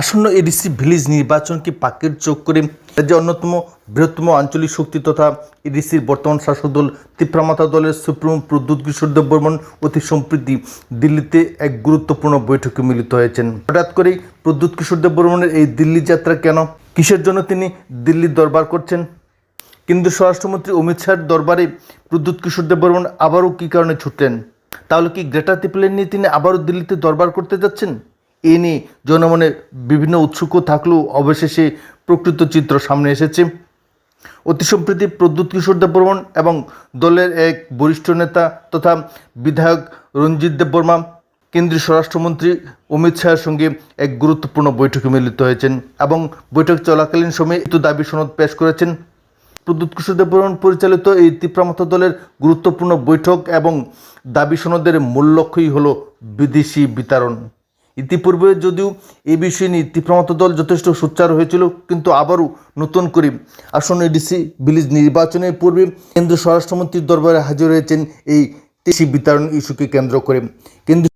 আসন্ন ADC village নির্বাচনকে পাকের চোখ করে রাজ্যের অন্যতম বৃহত্তম আঞ্চলিক শক্তি তথা এডিসির বর্তমান শাসক দল তিপ্রামাতা দলের সুপ্রিম প্রদ্যুৎ কিশোর দেববর্মন অতি সম্প্রীতি দিল্লিতে এক গুরুত্বপূর্ণ বৈঠকে মিলিত হয়েছেন। হঠাৎ করেই প্রদ্যুৎ কিশোর দেববর্মনের এই দিল্লি যাত্রা কেন? কিসের জন্য তিনি দিল্লির দরবার করছেন? কেন্দ্রীয় স্বরাষ্ট্রমন্ত্রী অমিত শাহর দরবারে প্রদ্যুৎ কিশোর দেববর্মন আবারও কী কারণে ছুটলেন? তাহলে কি গ্রেটার ত্রিপুলের নিয়ে তিনি আবারও দিল্লিতে দরবার করতে যাচ্ছেন? এ নিয়ে জনমনে বিভিন্ন উৎসুক থাকলেও অবশেষে প্রকৃত চিত্র সামনে এসেছে। অতি সম্প্রতি প্রদ্যুৎ কিশোর দেববর্মন এবং দলের এক বরিষ্ঠ নেতা তথা বিধায়ক রঞ্জিত দেববর্মা, কেন্দ্রীয় স্বরাষ্ট্রমন্ত্রী অমিত শাহের সঙ্গে এক গুরুত্বপূর্ণ বৈঠকে মিলিত হয়েছেন এবং বৈঠক চলাকালীন সময়ে একটু দাবি সনদ পেশ করেছেন। প্রদ্যুৎ কিশোর দেববর্মন পরিচালিত এই তীব্রামত দলের গুরুত্বপূর্ণ বৈঠক এবং দাবি সনদের মূল লক্ষ্যই হল বিদেশি বিতরণ। ইতিপূর্বে যদিও এই বিষয় নিয়ে তীব্রামত দল যথেষ্ট সোচ্চার হয়েছিল, কিন্তু আবারও নতুন করে আসন্ন এডিসি বিলিজ নির্বাচনের পূর্বে কেন্দ্রীয় স্বরাষ্ট্রমন্ত্রীর দরবারে হাজির হয়েছেন এই দেশি বিতরণ ইস্যুকে কেন্দ্র করে। কেন্দ্রীয়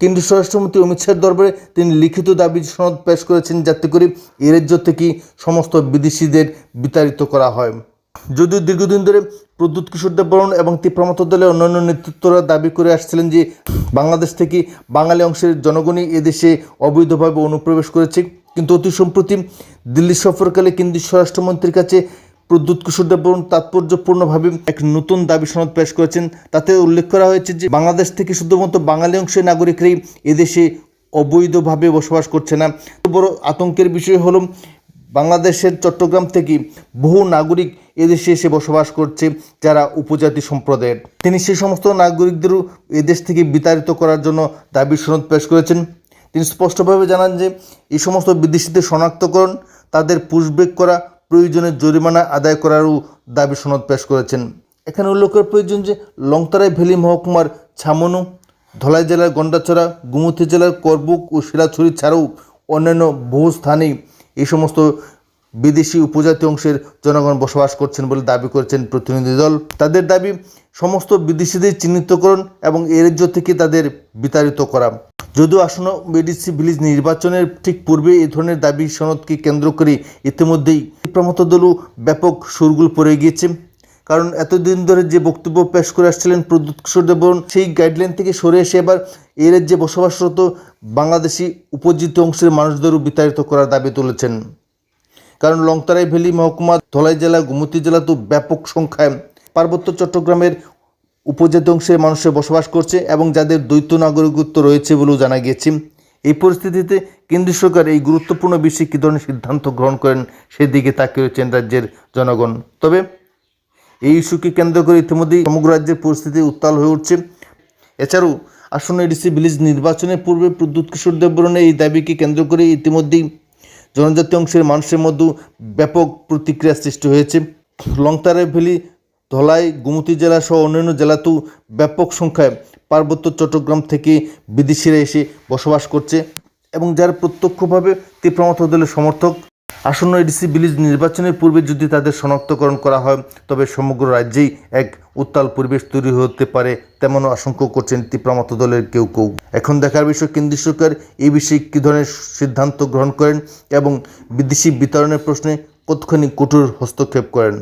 কেন্দ্রীয় স্বরাষ্ট্রমন্ত্রী অমিত শাহের দরবারে তিনি লিখিত দাবি, সনদ পেশ করেছেন যাতে করে এ রাজ্য থেকে সমস্ত বিদেশিদের বিতাড়িত করা হয়। যদিও দীর্ঘদিন ধরে প্রদ্যুৎ কিশোর দেববর্মন এবং তীব্রমত দলের অন্যান্য নেতৃত্বরা দাবি করে আসছিলেন যে বাংলাদেশ থেকে বাঙালি অংশের জনগণই এদেশে অবৈধভাবে অনুপ্রবেশ করেছে। কিন্তু অতি সম্প্রতি দিল্লি সফরকালে কেন্দ্রীয় স্বরাষ্ট্রমন্ত্রীর কাছে প্রদ্যুৎ কিশোর দেববর্মন তাৎপর্যপূর্ণভাবে এক নতুন দাবি সনদ পেশ করেছেন। তাতে উল্লেখ করা হয়েছে যে বাংলাদেশ থেকে শুধুমাত্র বাঙালি অংশের নাগরিকরাই এদেশে অবৈধভাবে বসবাস করছে না। বড় আতঙ্কের বিষয় হলো বাংলাদেশের চট্টগ্রাম থেকে বহু নাগরিক এদেশে এসে বসবাস করছে, যারা উপজাতি সম্প্রদায়ের। তিনি সেই সমস্ত নাগরিকদেরও এদেশ থেকে বিতাড়িত করার জন্য দাবি সনদ পেশ করেছেন। তিনি স্পষ্টভাবে জানান যে, এই সমস্ত বিদেশিদের শনাক্তকরণ, তাদের পুশব্যাক করা, প্রয়োজনে জরিমানা আদায় করারও দাবি সনদ পেশ করেছেন। এখানে উল্লেখ করা প্রয়োজন যে লংতারাই ভ্যালি মহকুমার ছামনু, ধলাই জেলার গন্ডাছড়া গুমতি জেলার করবুক ও শিলাছড়ি ছাড়াও অন্যান্য বহু স্থানেই এই সমস্ত বিদেশি উপজাতি অংশের জনগণ বসবাস করছেন বলে দাবি করেছেন প্রতিনিধি দল। তাদের দাবি, সমস্ত বিদেশিদের চিহ্নিতকরণ এবং এ রাজ্য থেকে তাদের বিতাড়িত করা। যদিও আসন্ন বিডিসি ভিলেজ নির্বাচনের ঠিক পূর্বে এই ধরনের দাবি সনদকে কেন্দ্র করে ইতিমধ্যেই প্রমত দলও ব্যাপক সুরগুল পড়ে গিয়েছে। কারণ এতদিন ধরে যে বক্তব্য পেশ করে আসছিলেন প্রদ্যুৎ কিশোর সেই গাইডলাইন থেকে সরে এসে এবার এর রাজ্যে বসবাসরত বাংলাদেশি উপজিত অংশের মানুষদেরও বিতাড়িত করার দাবি তুলেছেন। কারণ লংতারাই ভ্যালি মহকুমা, ধলাই জেলা, গুমতি জেলা তো ব্যাপক সংখ্যায় পার্বত্য চট্টগ্রামের উপজাতি অংশের মানুষের বসবাস করছে এবং যাদের দ্বৈত নাগরিকত্ব রয়েছে বলেও জানা গিয়েছে। এই পরিস্থিতিতে কেন্দ্রীয় সরকার এই গুরুত্বপূর্ণ বিষয়ে কী ধরনের সিদ্ধান্ত গ্রহণ করেন, সেদিকে তাকিয়ে রয়েছেন রাজ্যের জনগণ। তবে এই ইস্যুকে কেন্দ্র করে ইতিমধ্যেই সমগ্র রাজ্যের পরিস্থিতি উত্তাল হয়ে উঠছে। এছাড়াও আসন্ন এডিসি ভিলেজ নির্বাচনের পূর্বে প্রদ্যুৎ কিশোর দেববর্মনের এই দাবিকে কেন্দ্র করে ইতিমধ্যেই জনজাতি অংশের মানুষের মধ্যে ব্যাপক প্রতিক্রিয়া সৃষ্টি হয়েছে। লংতারে ভ্যালি ধলাই, গুমতি জেলা সহ অন্যান্য জেলাতেও ব্যাপক সংখ্যায় পার্বত্য চট্টগ্রাম থেকে বিদেশিরা এসে বসবাস করছে এবং যারা প্রত্যক্ষভাবে তীব্রমত দলের সমর্থক আসন্ন এডিসি বিলিজ নির্বাচনের পূর্বে যদি তাদের শনাক্তকরণ করা হয়, তবে সমগ্র রাজ্যেই এক উত্তাল পরিবেশ তৈরি হতে পারে তেমন আশঙ্কা করছেন তীব্রমত দলের কেউ কেউ। এখন দেখার বিষয়, কেন্দ্রীয় সরকার এই বিষয়ে কী ধরনের সিদ্ধান্ত গ্রহণ করেন এবং বিদেশি বিতরণের প্রশ্নে কতখানি কঠোর হস্তক্ষেপ করেন?